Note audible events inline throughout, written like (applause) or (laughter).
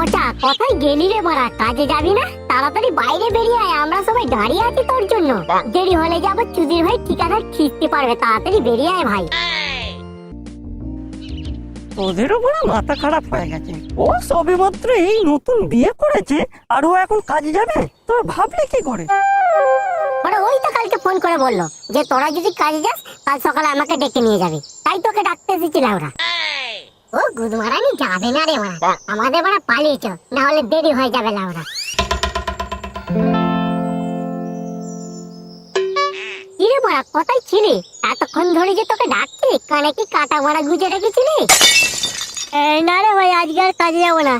পচা কোথায় গেলি রে বড়া কাজে যাবি না? তাড়াতাড়ি বাইরে বেরিয়ে আয় আমরা সবাই দাঁড়িয়ে আছি তোর জন্য। দেরি হলে যাব চুদির ভাই ঠিকাদার খিস্তি পারবে তাড়াতাড়ি বেরিয়ে আয় ভাই। মাথা খারাপ হয়ে গেছে। ও সবে মাত্র এই নতুন বিয়ে করেছে আর ও এখন কাজে যাবে? তোর ভাবলে কি করে? বড় ওই তো কালকে ফোন করে বলল যে তোরা যদি কাজে যাস কাল সকালে আমাকে ডেকে নিয়ে যাবি। তাই তোকে ডাকতে এসেছিলাম ওরা ও গুদমারানি যাবে না রে ওরা। আমাদের বড় পালিয়েছ না হলে দেরি হয়ে যাবে লাউরা কিরে বড়া কোথায় ছিলি? এতক্ষণ ধরে যে তোকে ডাকছি কানে কি কাটা বড়া গুজে রেখেছিলি? না রে ভাই আজকে আর কাজে যাব না।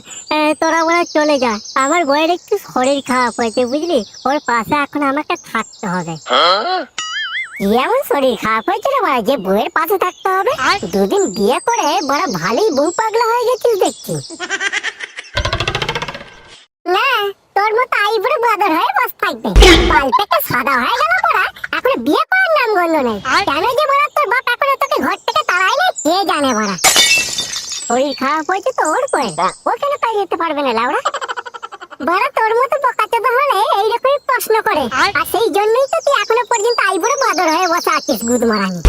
তোরা বড়া চলে যা। আমার বইয়ের একটু শরীর খারাপ হয়েছে বুঝলি? ওর পাশে এখন আমাকে থাকতে হবে। কি এমন শরীর খারাপ হয়েছে রে বড়া যে বউয়ের পাশে থাকতে হবে। দুদিন বিয়ে করে বড় ভালোই বউ পাগলা হয়ে গেছিস দেখছি। না তোর মতো আইবুড়ো বাদর হয়ে বস থাকবে। সাদা হয়ে গেল বড়া এখন বিয়ে করার নাম গন্ধ নেই। কেন যে বড়া তোর বাপ এখন তোকে ঘর থেকে কে জানে বড়া শরীর খারাপ হয়েছে তো ওর করে ও কেন তাই যেতে পারবে না বড় তোর মতো বোকাচোদা হলে এইরকমই প্রশ্ন করে। আর? সেই জন্যই তো তুই এখনও পর্যন্ত আইবুড়ো বাদর হয়ে বসে আছিস গুদ মারানি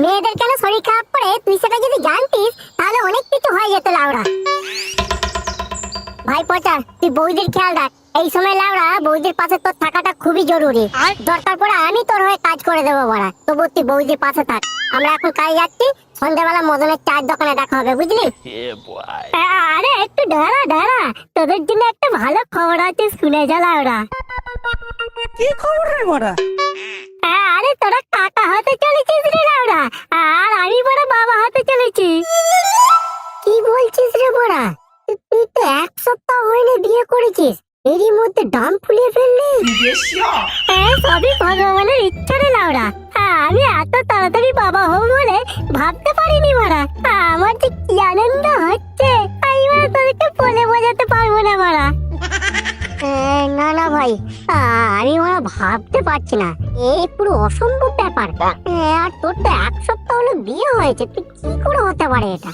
মেয়েদের কেন শরীর খারাপ করে? তুই সেটা যদি জানতিস তাহলে অনেক কিছু হয়ে যেত লাউড়া ভাই পচা তুই বৌদির খেয়াল রাখ। এই সময় লাউড়া বৌদির পাশে তোর থাকাটা খুবই জরুরি। দরকার পড়ে আমি তোর হয়ে কাজ করে দেবো বড়া। তবু তুই বৌদির পাশে থাক। আমরা এখন কাজে যাচ্ছি সন্ধ্যাবেলা মদনের চার দোকানে দেখা হবে বুঝলি? আরে একটু দাঁড়া দাঁড়া। তোদের জন্য একটা ভালো খবর আছে শুনে যা লাউড়া কি খবর রে বড়া? আরে তোরা কাকা হতে চলেছিস রে লাউড়া আর আমি বড় বাবা হতে চলেছি। কি বলছিস রে বড়া? তুই তো এক সপ্তাহ হয়নি বিয়ে করেছিস। এরই মধ্যে ডাম ফুলিয়ে ফেললি? হ্যাঁ সবই ভগবানের ইচ্ছা রে লাউড়া হ্যাঁ, আমি এত তাড়াতাড়ি বাবা হব বলে ভাবতে পারিনি মারা। আমার যে কি আনন্দ হচ্ছে আমি মারা তোদেরকে বলে বোঝাতে পারব না মারা। না না ভাই আমি ওরা ভাবতে পারছি না। এই পুরো অসম্ভব ব্যাপার। আর তোর তো এক সপ্তাহ হলো বিয়ে হয়েছে তুই কি করে হতে পারে এটা?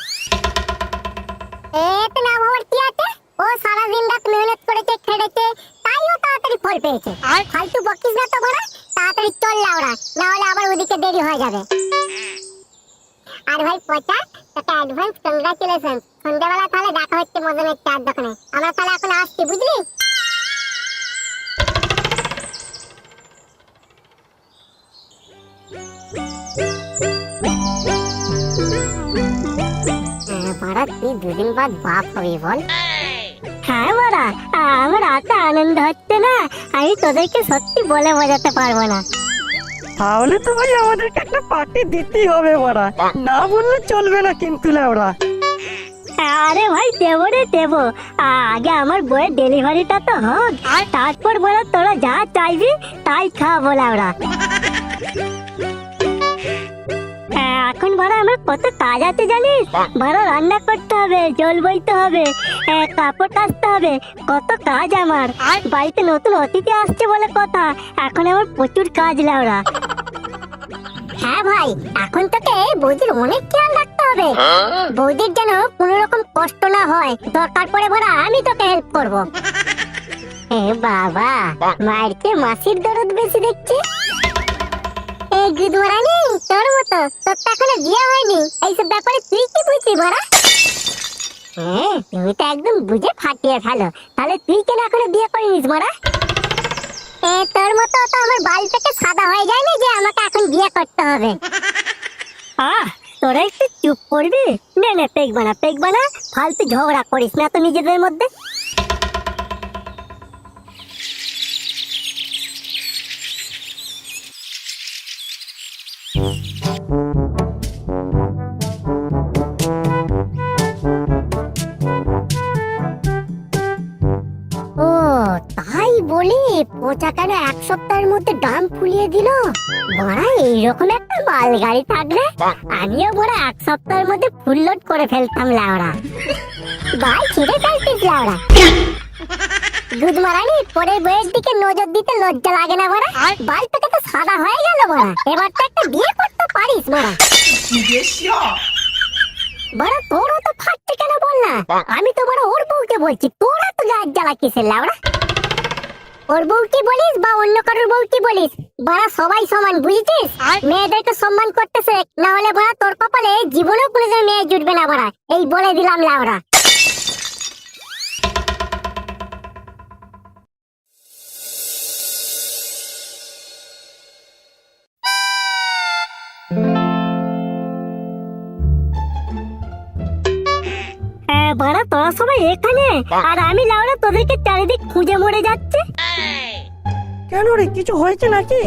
এতে না ভাবার কি আছে? ও সারা দিন রাত মেহনত করেছে খেটেছে তাই ও তাড়াতাড়ি ফল পেয়েছে। আর? ফালতু বকিস না তো বড়া তাড়াতাড়ি চল লাউড়া না হলে আবার ওদিকে দেরি হয়ে যাবে। আর ভাই পচা তোকে অ্যাডভান্স কংগ্রাচুলেশন সন্ধ্যাবেলা তাহলে দেখা হচ্ছে মদনের চার দোকানে। আমরা তাহলে এখন আসছি বুঝলি? পাড়া তুই দুদিন বাদ বাপ হবি বল। হ্যাঁ মারা আমার এত আনন্দ হচ্ছে না। আমি তোদেরকে সত্যি বলে বোঝাতে পারব না। তাহলে তো ভাই আমাদেরকে একটা পার্টি দিতেই হবে বড়া না বললে চলবে না কিন্তু ওরা আরে ভাই দেবো রে দেবো। আগে আমার বইয়ের ডেলিভারিটা তো হোক আর তারপর বলো তোরা যা চাইবি তাই খাওয়াবো ওরা এখন বড় আমার কত কাজ আছে জানিস? বড় রান্না করতে হবে জল বইতে হবে কাপড় কাচতে হবে কত কাজ আমার। বাড়িতে নতুন অতিথি আসছে বলে কথা এখন আমার প্রচুর কাজ লাউরা। হ্যাঁ ভাই এখন তোকে বৌদির অনেক খেয়াল রাখতে হবে। বৌদির যেন কোনো রকম কষ্ট না হয় দরকার পড়ে বড় আমি তোকে হেল্প করব। এ বাবা মায়ের চেয়ে মাসির দরদ বেশি দেখছি। তোর মতো। তোর তো এখনও বিয়ে হয়নি। এইসব ব্যাপারে তুই কি বড়া? হ্যাঁ তুমি তো একদম বুঝে ফাটিয়ে ফেলো। তাহলে তুই কেন এখনও বিয়ে এ, তোর মতো তো আমার থেকে সাদা হয়ে যায় না যে আমাকে এখন বিয়ে করতে হবে। আহ, তোরা একটু চুপ করবি। নে নে পেক বানা পেক বানা ফালতু ঝগড়া করিস না তো নিজেদের মধ্যে। কেন এক সপ্তাহের মধ্যে দাম ফুলিয়ে দিল? বড়া এইরকম একটা মালগাড়ি থাকলে আমিও বড়া এক সপ্তাহের মধ্যে ফুল লোড করে ফেলতাম লাউড়া। ভাই ছিঁড়ে ফেলতিস লাউড়া। দুধ মারানি পরের বইয়ের দিকে নজর দিতে লজ্জা লাগে না বড়া। বাল থেকে তো সাদা হয়ে গেল বড়া। এবার তো একটা বিয়ে করতে পারিস বড়া। বড়া তোরও তো ফাটছে কেন বল না? আমি তো বড় ওর বউকে বলছি তোরা তো গাছ জ্বালা কিসের লাউড়া। ওর বউকে বলিস বা অন্য কারোর বউকে বলিস? বাড়া সবাই সমান বুঝেছিস? মেয়েদেরকে সম্মান করতেছে না হলে বাড়া তোর কপালে জীবনেও কোনোদিন মেয়ে জুটবে না বাড়া। এই বলে দিলাম লাউড়া বাড়া তোরা সবাই এখানে আর আমি লাউড়া তোদেরকে চারিদিক খুঁজে মরে যাচ্ছে। কেন রে কিছু হয়েছে নাকি?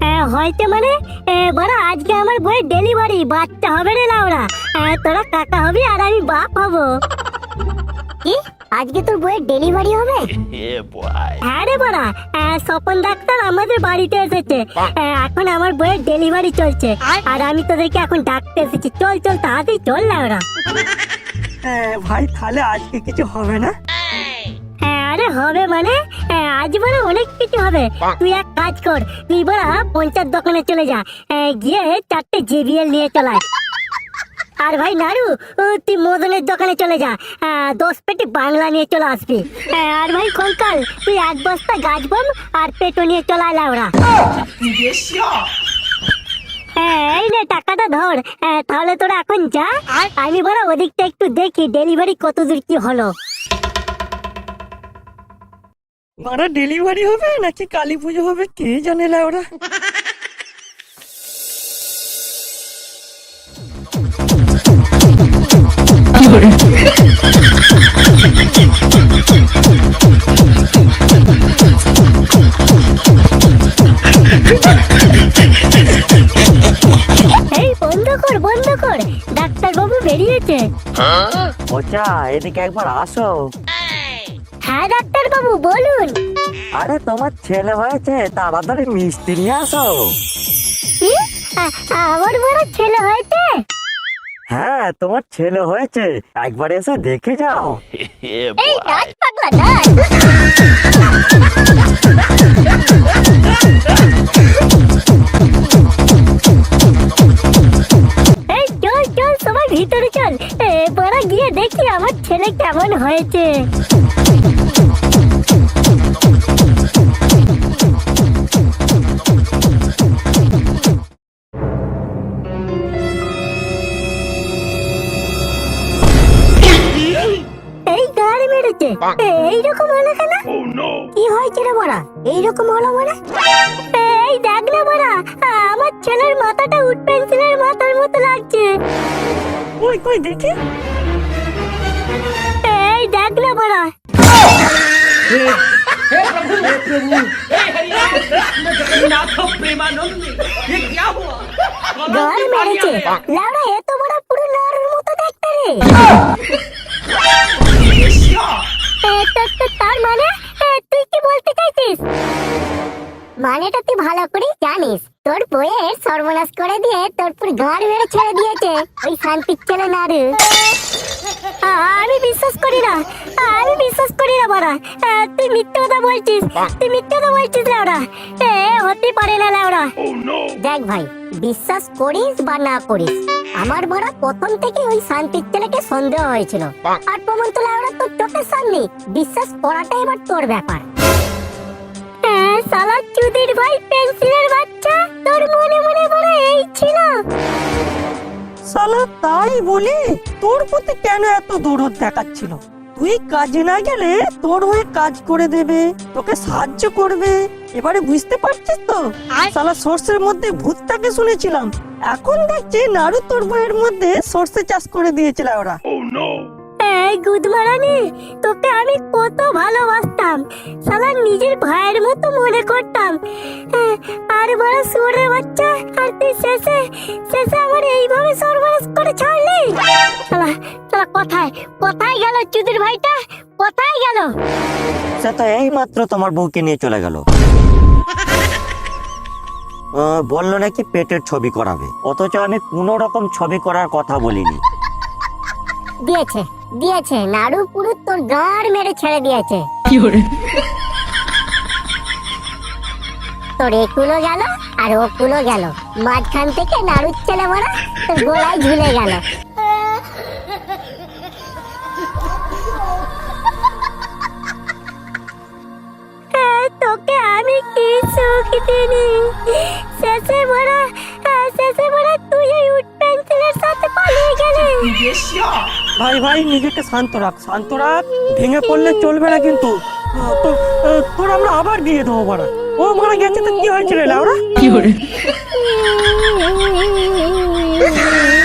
হ্যাঁ হয়তো মানে? এ, বাড়া আজকে আমার বইয়ের ডেলিভারি। বাচ্চা হবে রে লাউড়া হ্যাঁ, তোরা কাকা হবি আর আমি বাপ হব। কি? আজকে তোর বইয়ের ডেলিভারি হবে? হ্যাঁ রে বাড়া। হ্যাঁ, স্বপন ডাক্তার আমাদের বাড়িতে এসেছে। হ্যাঁ, এখন আমার বইয়ের ডেলিভারি চলছে। আর আমি তোদেরকে এখন ডাকতে এসেছি। চল চল তাড়াতাড়ি চল লাউড়া হ্যাঁ ভাই তাহলে আজকে কিছু হবে না? হ্যাঁ আরে হবে মানে? হ্যাঁ, আজ মানে অনেক কিছু হবে। তুই এক কাজ কর তুই বড়া পঞ্চায়েত দোকানে চলে যা। গিয়ে চারটে জিবিএল নিয়ে চলায় আর ভাই নাড়ু তুই মদনের দোকানে চলে যা। দশ পেটি বাংলা নিয়ে চলে আসবি। হ্যাঁ, আর ভাই কঙ্কাল তুই এক বস্তা গাছ বম আর পেটো নিয়ে চলায় লাউড়া। হ্যাঁ এই নে টাকাটা ধর। হ্যাঁ, তাহলে তোরা এখন যা। আমি বড় ওদিকটা একটু দেখি ডেলিভারি কত দূর কি হলো। মারা ডেলিভারি হবে নাকি কালী পুজো হবে? কে জানে ওরা এই (laughs) বেরিয়েছে ওচা এদিকে একবার আসো। হ্যাঁ ডাক্তার বাবু বলুন। আরে তোমার ছেলে হয়েছে তাড়াতাড়ি মিষ্টি নিয়ে আসো। আমার বড় ছেলে হয়েছে? হ্যাঁ তোমার ছেলে হয়েছে। একবার এসে দেখে যাও। এই নাচ পাগলা নাচ। গিয়ে দেখি আমার ছেলে কেমন হয়েছে। এই মেরেছে। এইরকম কি এইরকম মানে? এই দেখ না আমার ছেলের মাথাটা উড পেন্সিলের মাথার মতো লাগছে। দেখি। দেখ না বড়া। গাড়ি মেরেছে। লাউড়া এত বড় পুরো মতো দেখতে রে। তার মানে? তুই কি বলতে চাইছিস? মানেটা তুই ভালো করে জানিস। তোর বইয়ের সর্বনাশ করে দিয়ে তোর পুরো গাড় মেরে ছেড়ে দিয়েছে। ওই শান্তির ছেলে নাড়ু আ- আমি বিশ্বাস করি না আমি বিশ্বাস করি না বড়া। তুই মিথ্যে কথা বলছিস তুই মিথ্যে কথা বলছিস লাউড়া এ হতে পারে না লাউড়া দেখ ভাই বিশ্বাস করিস বা না করিস আমার বড় প্রথম থেকে ওই শান্তির ছেলেকে সন্দেহ হয়েছিল। আর প্রমাণ তো লাউড়া তোর চোখের সামনে বিশ্বাস করাটাই এবার তোর ব্যাপার। সালা চুদির ভাই পেন্সিলের বাচ্চা? তোর মনে মনে বড় এই ছিল। সালা তাই বলি তোর প্রতি কেন এত দৌড় দেখাচ্ছিল? তুই কাজে না গেলে তোর হয়ে কাজ করে দেবে তোকে সাহায্য করবে। এবারে বুঝতে পারছিস তো? সালা সর্ষের মধ্যে ভূতটাকে শুনেছিলাম। এখন দেখছি নাড়ু তোর বইয়ের মধ্যে সর্ষে চাষ করে দিয়েছিল ওরা। এই গুদমারানি তোকে আমি কত ভালোবাসতাম। সালা নিজের ভাইয়ের মতো মনে করতাম। হ্যাঁ, আর বড় সুরের বাচ্চা আর তুই শেষে শেষে আমার এইভাবে সর্বনাশ করে ছাড়লি? সালা সালা কোথায় কোথায় গেল চুদির ভাইটা? কোথায় গেল? সে তো এই মাত্র তোমার বউকে নিয়ে চলে গেল। বলল নাকি পেটের ছবি করাবে। অথচ আমি কোনো রকম ছবি করার কথা বলিনি। দিয়েছে দিয়েছে। নাড়ু পুরো তোর গাড় মেরে ছেড়ে দিয়েছে। তোর একুলো গেল আর ও কুলো গেল। মাঝখান থেকে নাড়ুর ছেলে মরা তোর গোলায় ঝুলে গেল। হ্যাঁ, তোকে আমি শেষে হ্যাঁ, তুই ভাই ভাই নিজেকে শান্ত রাখ শান্ত রাখ। ভেঙে পড়লে চলবে না কিন্তু। তোর আমরা আবার বিয়ে দেবো বাড়া। ও মারা গেছে তো কি হয়েছিল লাউরা (laughs)